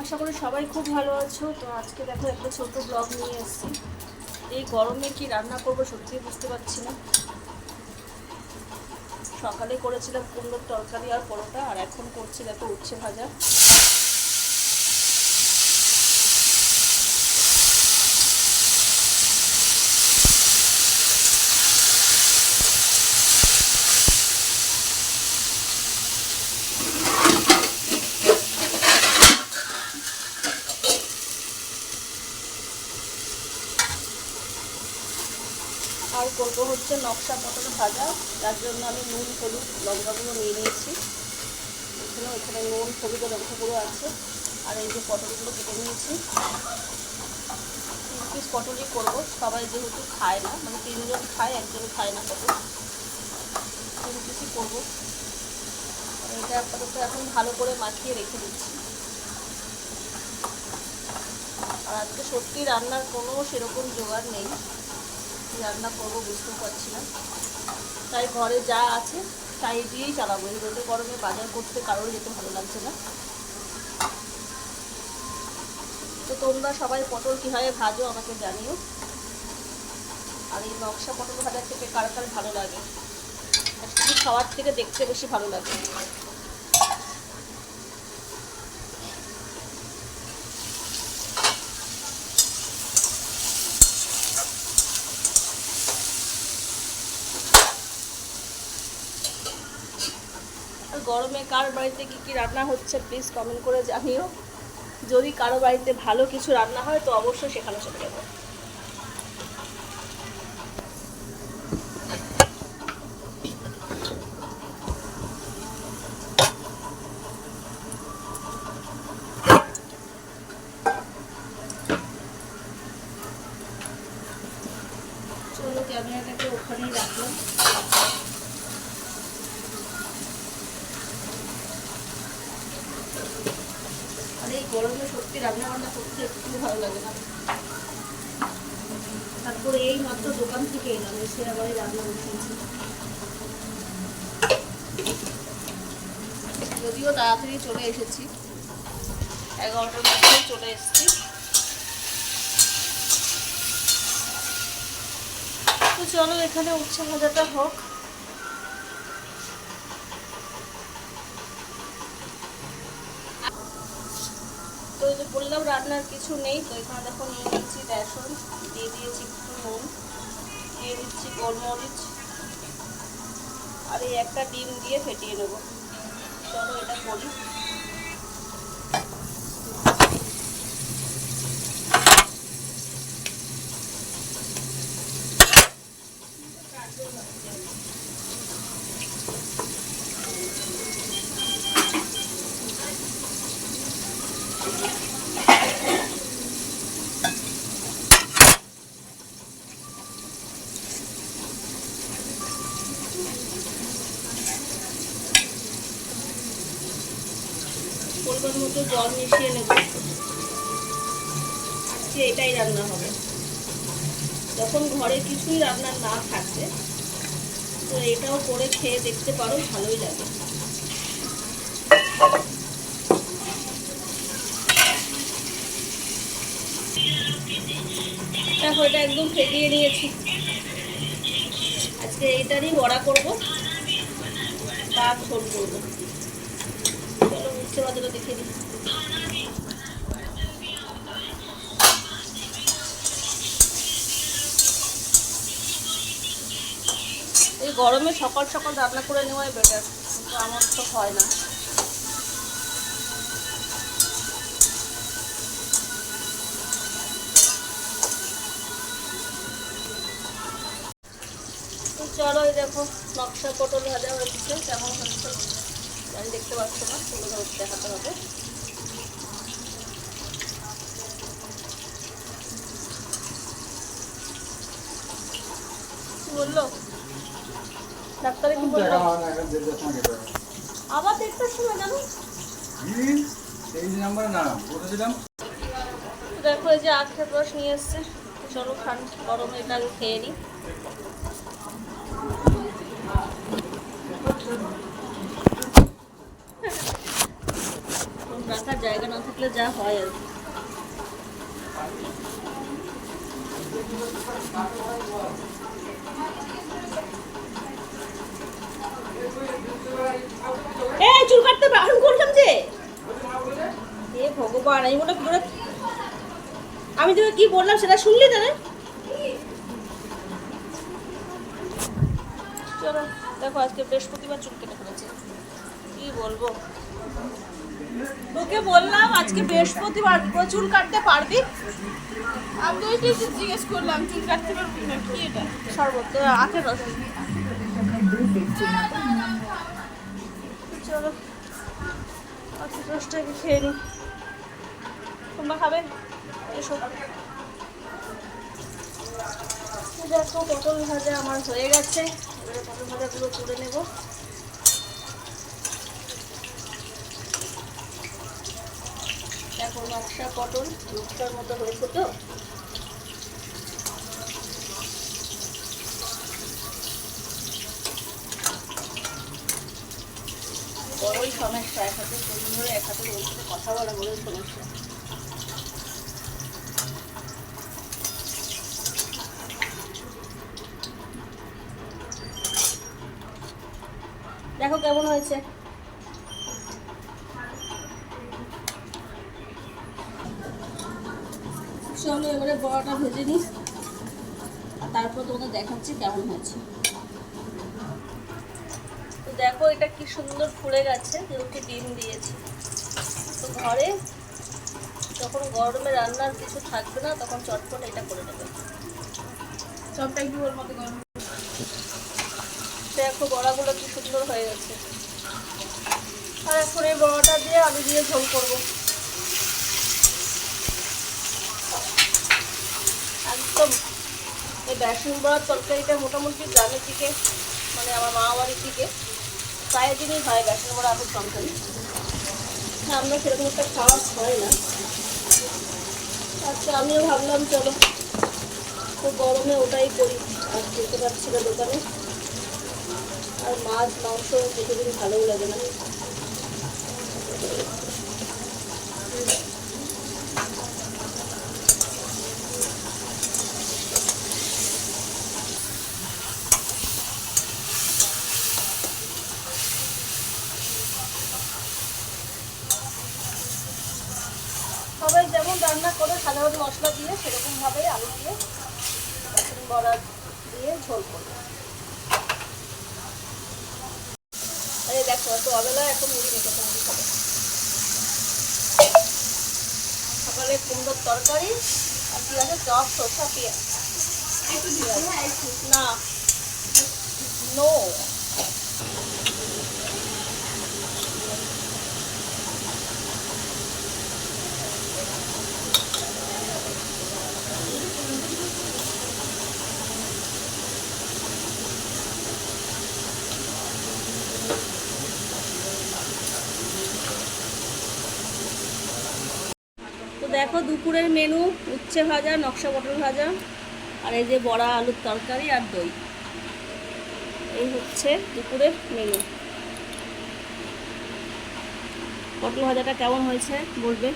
আশা করি সবাই খুব ভালো আছো। তো আজকে দেখো একটা ছোট ব্লগ নিয়ে এসেছি। এই গরমে কি রান্না করব সত্যিই বুঝতে পারছি না। সকালে করেছিলাম কুমড়োর তরকারি আর পরোটা, আর এখন করছি দেখো উচ্ছে ভাজা। আর করব হচ্ছে নকশা পটল ভাজা। তার জন্য আমি নুন, হলুদ লঙ্কাগুলো নিয়ে নিয়েছি। এখানে এখানে নুন, হলুদ ও লঙ্কা গুঁড়ো আছে। আর এই যে পটলগুলো কেটে নিয়েছি। তিন পিস পটলই করব। সবাই যেহেতু খায় না মানে তিনজন খায়, একজন খায় না পটল। তিন পিসই করব। এটা আপাতত এখন ভালো করে মাখিয়ে রেখে দিচ্ছি। আর আজকে সত্যি রান্নার কোনো সেরকম জোগাড় নেই। রান্না করব বুঝতে পারছি না। তাই ঘরে যা আছে তাই দিয়েই চালাবো। এই রোদে গরমে বাজার করতে কারোর যেতে ভালো লাগছে না। তো তোমরা সবাই পটল কীভাবে ভাজো আমাকে জানিও। আর এই নকশা পটল ভাজার থেকে কার কার ভালো লাগে? খাওয়ার থেকে দেখতে বেশি ভালো লাগে? গরমে কার বাড়িতে কি কি রান্না হচ্ছে প্লিজ কমেন্ট করে জানিও। যদি কারও বাড়িতে ভালো কিছু রান্না হয়, তো অবশ্যই সেখানে চলে যাব চলো ক্যামেরাটাকে ওখানেই রাখলাম আর এই গরমে সত্যি রান্না বান্না করতে একটু ভালো লাগে না। তারপরে এই মাত্র দোকান থেকে এলাম, এসে আবার রান্না যদিও তাড়াতাড়ি চলে এসেছি, এগারোটার মধ্যে চলে এসেছি। তো চলো এখানে উচ্ছে ভাজাটা হোক। তো এই যে বললাম, রান্নার কিছু নেই, তো এখানে দেখো নিয়ে নিয়েছি বেসন, দিয়ে দিয়েছি একটু নুন, দিয়ে দিচ্ছি গোলমরিচ, আর এই একটা ডিম দিয়ে ফেটিয়ে নেব। চলো এটা করি। মতো জল মিশিয়ে নেব। আজকে এটাই রান্না হবে। যখন ঘরে কিছুই রান্না না থাকবে তো এটাও করে খেয়ে দেখতে পারো, ভালোই লাগে। একদম ফেটিয়ে নিয়েছি। আজকে এইটারই বড়া করব তার ঝোল করব। এই গরমে সকাল সকাল রান্না করে নেওয়াই বেটার কিন্তু আমার তো হয় না। চলো এই দেখো, নকশা পটল ভাজা হয়েছে, কেমন হচ্ছে আমি দেখতে পাচ্ছ না ধরে দেখাতে হবে। বলল? ডাক্তারে কি বলল? আবার দেড়টার সময় জানো? এই দেখো, এই যে আখের রস নিয়ে এসছে। চলো খান, গরমে এটা খেয়ে নিই। রাখার জায়গা না থাকলে যা হয় আর এই চুল কাটতে বারণ করলাম যে। এ ভগবান, আমি মনে করে আমি তোকে কি বললাম সেটা শুনলি তাহলে চলো, দেখো আজকে বৃহস্পতিবার চুল কেটে ফেলেছে। কি বলব? তোকে বললাম আজকে বৃহস্পতিবার চুল কাটতে পারবি? আমি তো জিজ্ঞেস করলাম চুল কাটতে পারবি না? কি এটা? শরবত আখের রস চলো আখের রসটাকে খেয়ে নি। তোমরা খাবে? এসো। দেখো পটল ভাজা আমার হয়ে গেছে। পটল তুলে নেব দেখো নকশা পটল নকশার মতো হয়েছে তো। বড়ই সমস্যা এক হাতে শরীর ধরে এক হাতে ওর সাথে কথা বলা বড়ই সমস্যা দেখো কেমন হয়েছে। এবারে বড়াটা ভেজে নিস আর তারপর তোমাদের দেখাচ্ছি কেমন হয়েছে। তো দেখো এটা কি সুন্দর ফুলে গেছে যেহেতু ডিম দিয়েছি। তো ঘরে যখন গরমে রান্নার কিছু থাকবে না তখন চটপট এটা করে নেবে। সবটা একটু ওর মতো গরম দেখো বড়াগুলো কি সুন্দর হয়ে গেছে। আর এখন এই বড়াটা দিয়ে আলু দিয়ে ঝোল করব একদম এই বেসন বড়ার তরকারিটা মোটামুটি গ্রামের দিকে মানে আমার মা বাড়ির দিকে, প্রায় দিনই হয় বেসন বড়া আলুর তরকারি আমরা সেরকম একটা খাওয়া হয় না। আচ্ছা আমিও ভাবলাম চলো তো গরমে ওটাই করি, আর যেতে পারছি না দোকানে। আর মাছ, মাংস প্রতিদিন ভালোও লাগে না। সবাই যেমন রান্না করে সাধারণ মশলা দিয়ে সেরকমভাবে আলু দিয়ে বেসন বড়া দিয়ে ঝোল করব। আরে দেখো এত অবেলা এখন মুড়ি মেখে মুড়ি খাবে সকালে কুমড়োর তরকারি আর কি আছে? চপ শসা পেঁয়াজ। একটু হ্যাঁ একটু। না নো তো দেখো দুপুরের মেনু উচ্ছে ভাজা, নকশা পটল ভাজা, আর এই যে বড়া আলুর তরকারি আর দই। এই হচ্ছে দুপুরের মেনু পটল ভাজাটা কেমন হয়েছে বলবে?